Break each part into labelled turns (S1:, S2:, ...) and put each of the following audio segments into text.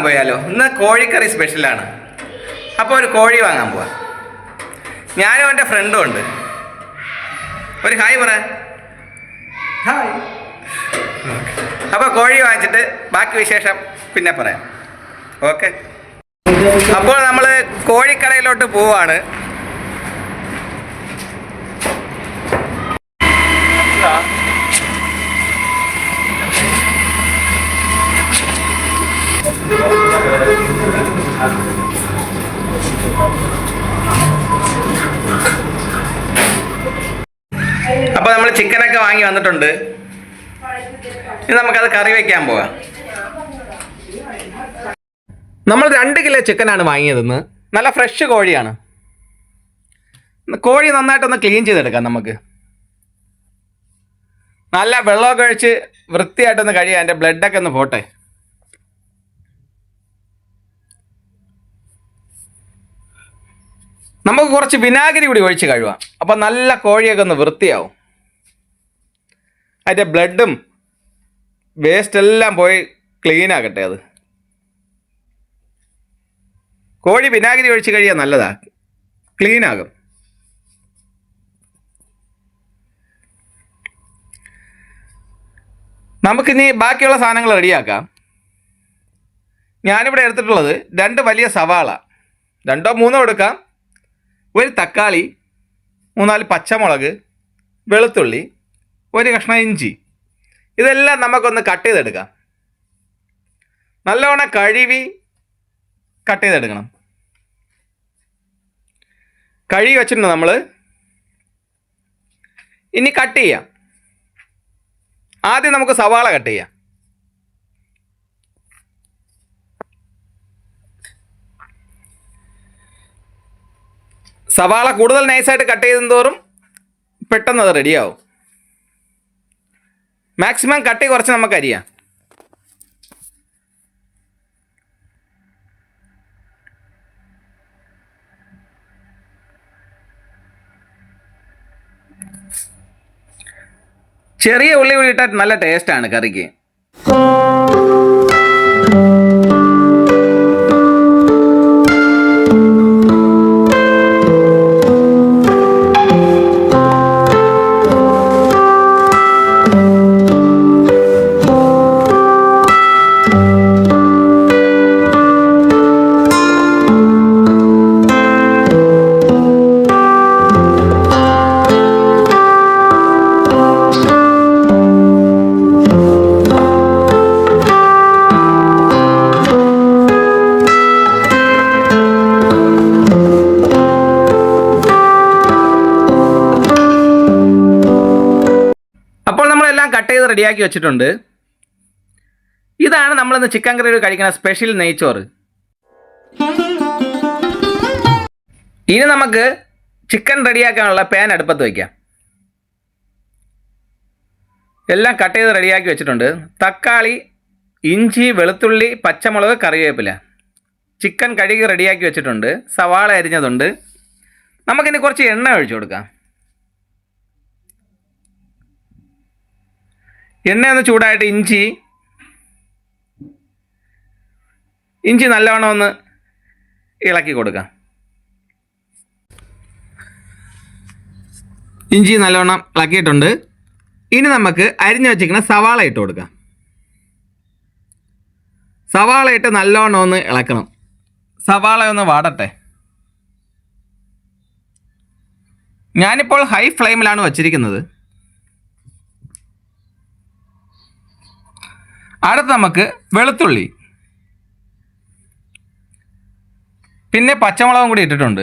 S1: വാങ്ങാൻ പോയാലോ? ഇന്ന് കോഴിക്കറി സ്പെഷ്യലാണ് അപ്പോൾ ഒരു കോഴി വാങ്ങാൻ പോവാം. ഞാനും എന്റെ ഫ്രണ്ടും ഉണ്ട്. ഒരു ഹായ് പറ.
S2: ഹായ്
S1: അപ്പോൾ കോഴി വാങ്ങിച്ചിട്ട് ബാക്കി വിശേഷം പിന്നെ പറയാം. ഓക്കെ അപ്പോൾ നമ്മൾ കോഴിക്കടയിലോട്ട് പോവാണ്. അപ്പോൾ നമ്മൾ ചിക്കനൊക്കെ വാങ്ങി വന്നിട്ടുണ്ട്. ഇനി നമുക്കത് കറി വെക്കാൻ പോകാം. നമ്മൾ രണ്ട് കിലോ ചിക്കനാണ് വാങ്ങിയതെന്ന്. നല്ല ഫ്രഷ് കോഴിയാണ്. കോഴി നന്നായിട്ടൊന്ന് ക്ലീൻ ചെയ്തെടുക്കാം നമുക്ക്. നല്ല വെള്ളമൊക്കെ ഒഴിച്ച് വൃത്തിയായിട്ടൊന്ന് കഴിയാം എന്റെ ബ്ലഡൊക്കെ ഒന്ന് പോട്ടെ. നമുക്ക് കുറച്ച് വിനാഗിരി കൂടി ഒഴിച്ച് കഴുകാം. അപ്പം നല്ല കോഴിയൊക്കെ ഒന്ന് വൃത്തിയാവും. അതിന്റെ ബ്ലഡും വേസ്റ്റ് എല്ലാം പോയി ക്ലീൻ ആകട്ടെ അത്. കോഴി വിനാഗിരി ഒഴിച്ച് കഴിയാൻ നല്ലതാ. ക്ലീൻ ആകും. നമുക്കിനി ബാക്കിയുള്ള സാധനങ്ങൾ റെഡിയാക്കാം. ഞാനിവിടെ എടുത്തിട്ടുള്ളത് രണ്ട് വലിയ സവാള. രണ്ടോ മൂന്നോ എടുക്കാം. ഒരു തക്കാളി മൂന്നാൽ പച്ചമുളക് വെളുത്തുള്ളി ഒരു കഷ്ണം ഇഞ്ചി. ഇതെല്ലാം നമുക്കൊന്ന് കട്ട് ചെയ്തെടുക്കാം. നല്ലവണ്ണം കഴുകി കട്ട് ചെയ്തെടുക്കണം. കഴുകി വെച്ചിട്ടുണ്ട് നമ്മൾ ഇനി കട്ട് ചെയ്യാം. ആദ്യം നമുക്ക് സവാള കട്ട് ചെയ്യാം. സവാള കൂടുതൽ നൈസായിട്ട് കട്ട് ചെയ്തോറും പെട്ടെന്ന് അത് റെഡിയാവും മാക്സിമം കട്ടി കുറച്ച് നമുക്ക് അരിയാം. ചെറിയ ഉള്ളി ഇട്ടാൽ നല്ല ടേസ്റ്റാണ് കറിക്ക്. കട്ട് ചെയ്ത് റെഡിയാക്കി വെച്ചിട്ടുണ്ട്. ഇതാണ് നമ്മളിന്ന് ചിക്കൻ കറി കഴിക്കുന്ന സ്പെഷ്യൽ നെയ്ച്ചോറ്. ഇനി നമുക്ക് ചിക്കൻ റെഡിയാക്കാനുള്ള പാൻ അടുപ്പത്ത് വയ്ക്കാം എല്ലാം കട്ട് ചെയ്ത് റെഡിയാക്കി വെച്ചിട്ടുണ്ട്. തക്കാളി ഇഞ്ചി വെളുത്തുള്ളി പച്ചമുളക് കറിവേപ്പില. ചിക്കൻ കഴുകി റെഡിയാക്കി വെച്ചിട്ടുണ്ട്. സവാള അരിഞ്ഞതുണ്ട്. നമുക്കിനി കുറച്ച് എണ്ണ ഒഴിച്ചു കൊടുക്കാം. എണ്ണ ഒന്ന് ചൂടായിട്ട് ഇഞ്ചി. ഇഞ്ചി നല്ലവണ്ണം ഒന്ന് ഇളക്കി കൊടുക്കാം. ഇഞ്ചി നല്ലവണ്ണം ഇളക്കിയിട്ടുണ്ട്. ഇനി നമുക്ക് അരിഞ്ഞു വെച്ചിരിക്കുന്ന സവാള ഇട്ട് കൊടുക്കാം. സവാള ഇട്ട് നല്ലവണ്ണം ഒന്ന് ഇളക്കണം. സവാള ഒന്ന് വാടട്ടെ. ഞാനിപ്പോൾ ഹൈ ഫ്ലെയിമിലാണ് വച്ചിരിക്കുന്നത്. അടുത്ത് നമുക്ക് വെളുത്തുള്ളി. പിന്നെ പച്ചമുളകും കൂടി ഇട്ടിട്ടുണ്ട്.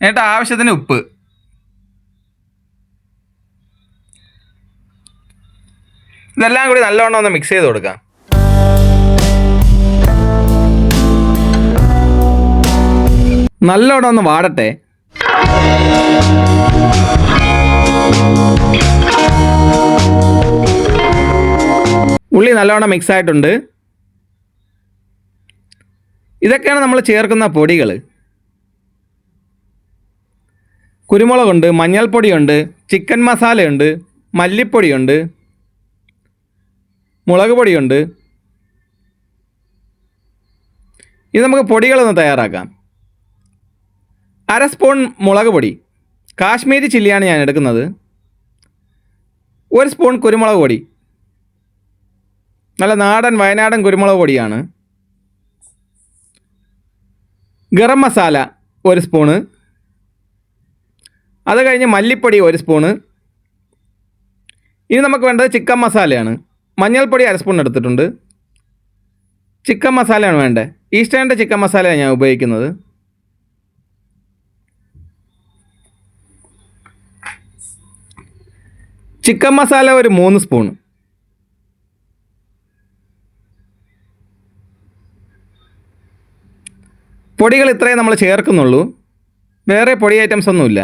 S1: എന്നിട്ട് ആവശ്യത്തിന് ഉപ്പ്. ഇതെല്ലാം കൂടി നല്ലവണ്ണം ഒന്ന് മിക്സ് ചെയ്ത് കൊടുക്കാം. നല്ലോണം ഒന്ന് വാടട്ടെ. ഉള്ളി നല്ലവണ്ണം മിക്സ് ആയിട്ടുണ്ട്. ഇതൊക്കെയാണ് നമ്മൾ ചേർക്കുന്ന പൊടികൾ കുരുമുളകുണ്ട് മഞ്ഞൾപ്പൊടിയുണ്ട് ചിക്കൻ മസാലയുണ്ട് മല്ലിപ്പൊടിയുണ്ട് മുളക് പൊടിയുണ്ട്. ഇത് നമുക്ക് പൊടികളൊന്ന് തയ്യാറാക്കാം. അര സ്പൂൺ മുളക് പൊടി. കാശ്മീരി ചില്ലിയാണ് ഞാൻ എടുക്കുന്നത്. ഒരു സ്പൂൺ കുരുമുളക് പൊടി. നല്ല നാടൻ വയനാടൻ കുരുമുളക് പൊടിയാണ്. ഗരം മസാല ഒരു സ്പൂണ്. അത് കഴിഞ്ഞ് മല്ലിപ്പൊടി ഒരു സ്പൂണ്. ഇനി നമുക്ക് വേണ്ടത് ചിക്കൻ മസാലയാണ്. മഞ്ഞൾപ്പൊടി അര സ്പൂൺ എടുത്തിട്ടുണ്ട്. ചിക്കൻ മസാലയാണ് വേണ്ടത്. ഈസ്റ്റേണിന്റെ ചിക്കൻ മസാലയാണ് ഞാൻ ഉപയോഗിക്കുന്നത്. ചിക്കൻ മസാല ഒരു മൂന്ന് സ്പൂൺ പൊടികൾ ഇത്രയും നമ്മൾ ചേർക്കുന്നുള്ളൂ. വേറെ പൊടി ഐറ്റംസ് ഒന്നുമില്ല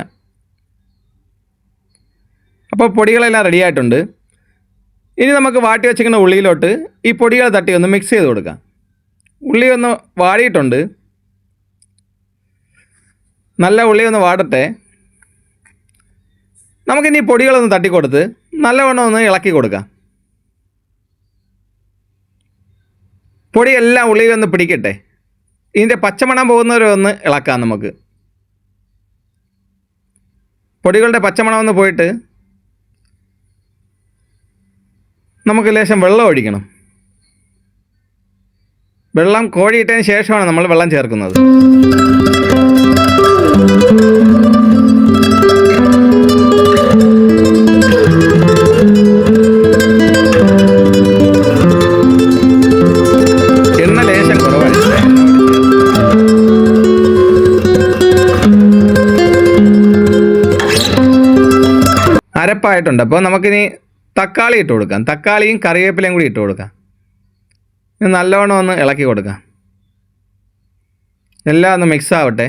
S1: അപ്പോൾ പൊടികളെല്ലാം റെഡി ആയിട്ടുണ്ട്. ഇനി നമുക്ക് വാട്ടി വെച്ചിരിക്കുന്ന ഉള്ളിയിലോട്ട് ഈ പൊടികൾ തട്ടി ഒന്ന് മിക്സ് ചെയ്ത് കൊടുക്കാം. ഉള്ളി ഒന്ന് വാടിയിട്ടുണ്ട്. നല്ല ഉള്ളി ഒന്ന് വാടട്ടെ. നമുക്കിനി പൊടികളൊന്ന് തട്ടിക്കൊടുത്ത് നല്ലവണ്ണം ഒന്ന് ഇളക്കി കൊടുക്കാം. പൊടിയെല്ലാം ഉള്ളിയിലൊന്ന് പിടിക്കട്ടെ. ഇതിന്റെ പച്ചമണം പോകുന്നവരെ ഒന്ന് ഇളക്കാം നമുക്ക്. പൊടികളുടെ പച്ചമണം ഒന്ന് പോയിട്ട് നമുക്ക് ലേശം വെള്ളം ഒഴിക്കണം. വെള്ളം കോഴിയിട്ടതിന് ശേഷമാണ് നമ്മൾ വെള്ളം ചേർക്കുന്നത്. അരപ്പായിട്ടുണ്ട് അപ്പോൾ നമുക്കിനി തക്കാളി ഇട്ട് കൊടുക്കാം. തക്കാളിയും കറിവേപ്പിലയും കൂടി ഇട്ട് കൊടുക്കാം. ഇത് നല്ലവണ്ണം ഒന്ന് ഇളക്കി കൊടുക്കാം. എല്ലാം ഒന്ന് മിക്സ് ആവട്ടെ.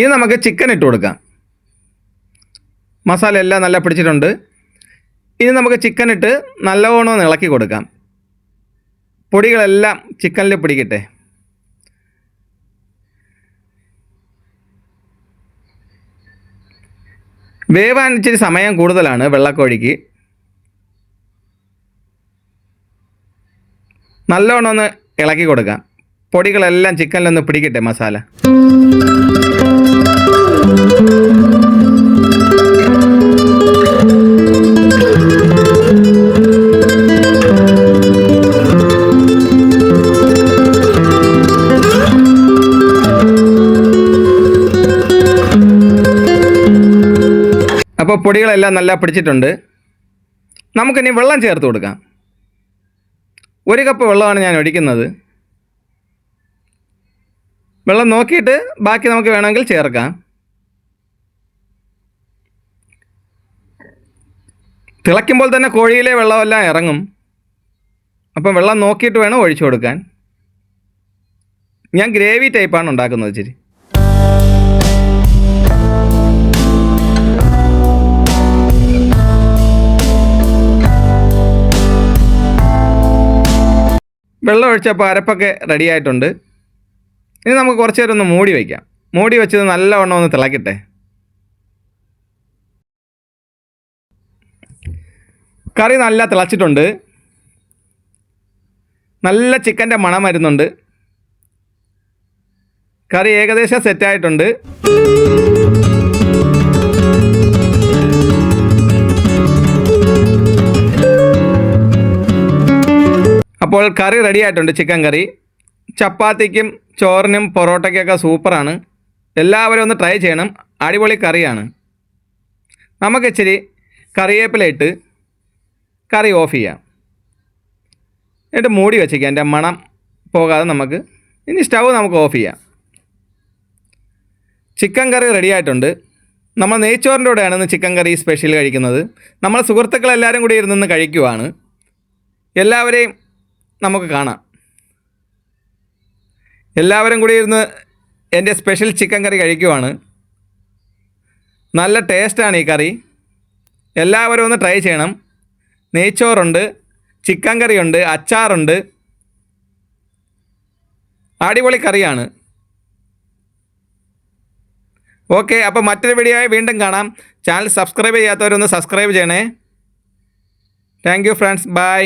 S1: ഇനി നമുക്ക് ചിക്കൻ ഇട്ട് കൊടുക്കാം. മസാല എല്ലാം നല്ല പിടിച്ചിട്ടുണ്ട്. ഇനി നമുക്ക് ചിക്കൻ ഇട്ട് നല്ലവണ്ണം ഒന്ന് ഇളക്കി കൊടുക്കാം. പൊടികളെല്ലാം ചിക്കനിൽ പിടിക്കട്ടെ. വേവാൻ ഇച്ചിരി സമയം കൂടുതലാണ് വെള്ളക്കോഴിക്ക്. നല്ലോണം ഒന്ന് ഇളക്കി കൊടുക്കാം. പൊടികളെല്ലാം ചിക്കനിലൊന്ന് പിടിക്കട്ടെ മസാല. അപ്പോൾ പൊടികളെല്ലാം നല്ല പിടിച്ചിട്ടുണ്ട്. നമുക്കിനി വെള്ളം ചേർത്ത് കൊടുക്കാം. ഒരു കപ്പ് വെള്ളമാണ് ഞാൻ ഒഴിക്കുന്നത്. വെള്ളം നോക്കിയിട്ട് ബാക്കി നമുക്ക് വേണമെങ്കിൽ ചേർക്കാം. തിളയ്ക്കുമ്പോൾ തന്നെ കോഴിയിലെ വെള്ളമെല്ലാം ഇറങ്ങും. അപ്പം വെള്ളം നോക്കിയിട്ട് വേണം ഒഴിച്ചു കൊടുക്കാൻ. ഞാൻ ഗ്രേവി ടൈപ്പാണ് ഉണ്ടാക്കുന്നത് ഇച്ചിരി. വെള്ളം ഒഴിച്ചപ്പോൾ അരപ്പൊക്കെ റെഡിയായിട്ടുണ്ട് ഇനി നമുക്ക് കുറച്ച് നേരം ഒന്ന് മൂടി വയ്ക്കാം മൂടി വെച്ചത് നല്ലവണ്ണം ഒന്ന് തിളക്കട്ടെ. കറി നല്ല തിളച്ചിട്ടുണ്ട്. നല്ല ചിക്കന്റെ മണം വരുന്നുണ്ട്. കറി ഏകദേശം സെറ്റായിട്ടുണ്ട് അപ്പോൾ കറി റെഡി ആയിട്ടുണ്ട് ചിക്കൻ കറി. ചപ്പാത്തിക്കും ചോറിനും പൊറോട്ടയ്ക്കൊക്കെ സൂപ്പറാണ് എല്ലാവരും ഒന്ന് ട്രൈ ചെയ്യണം. അടിപൊളി കറിയാണ്. നമുക്ക് ഇച്ചിരി കറിവേപ്പില ഇട്ട് കറി ഓഫ് ചെയ്യാം. എന്നിട്ട് മൂടി വെച്ചേക്കാം എന്റെ മണം പോകാതെ നമുക്ക് ഇനി സ്റ്റൗ നമുക്ക് ഓഫ് ചെയ്യാം. ചിക്കൻ കറി റെഡി ആയിട്ടുണ്ട്. നമ്മൾ നെയ്ച്ചോറിന്റെ കൂടെയാണ് ഇന്ന് ചിക്കൻ കറി സ്പെഷ്യൽ കഴിക്കുന്നത്. നമ്മൾ സുഹൃത്തുക്കളെല്ലാവരും കൂടി ഇരുന്ന് കഴിക്കുവാണ്. എല്ലാവരെയും നമുക്ക് കാണാം. എല്ലാവരും കൂടി ഇരുന്ന് എന്റെ സ്പെഷ്യൽ ചിക്കൻ കറി കഴിക്കുവാണ്. നല്ല ടേസ്റ്റാണ് ഈ കറി. എല്ലാവരും ഒന്ന് ട്രൈ ചെയ്യണം. നെയ്ച്ചോറുണ്ട് ചിക്കൻ കറിയുണ്ട് അച്ചാറുണ്ട്. അടിപൊളി കറിയാണ്. ഓക്കെ അപ്പോൾ മറ്റൊരു വീഡിയോ ആയി വീണ്ടും കാണാം. ചാനൽ സബ്സ്ക്രൈബ് ചെയ്യാത്തവരൊന്ന് സബ്സ്ക്രൈബ് ചെയ്യണേ. Thank you friends bye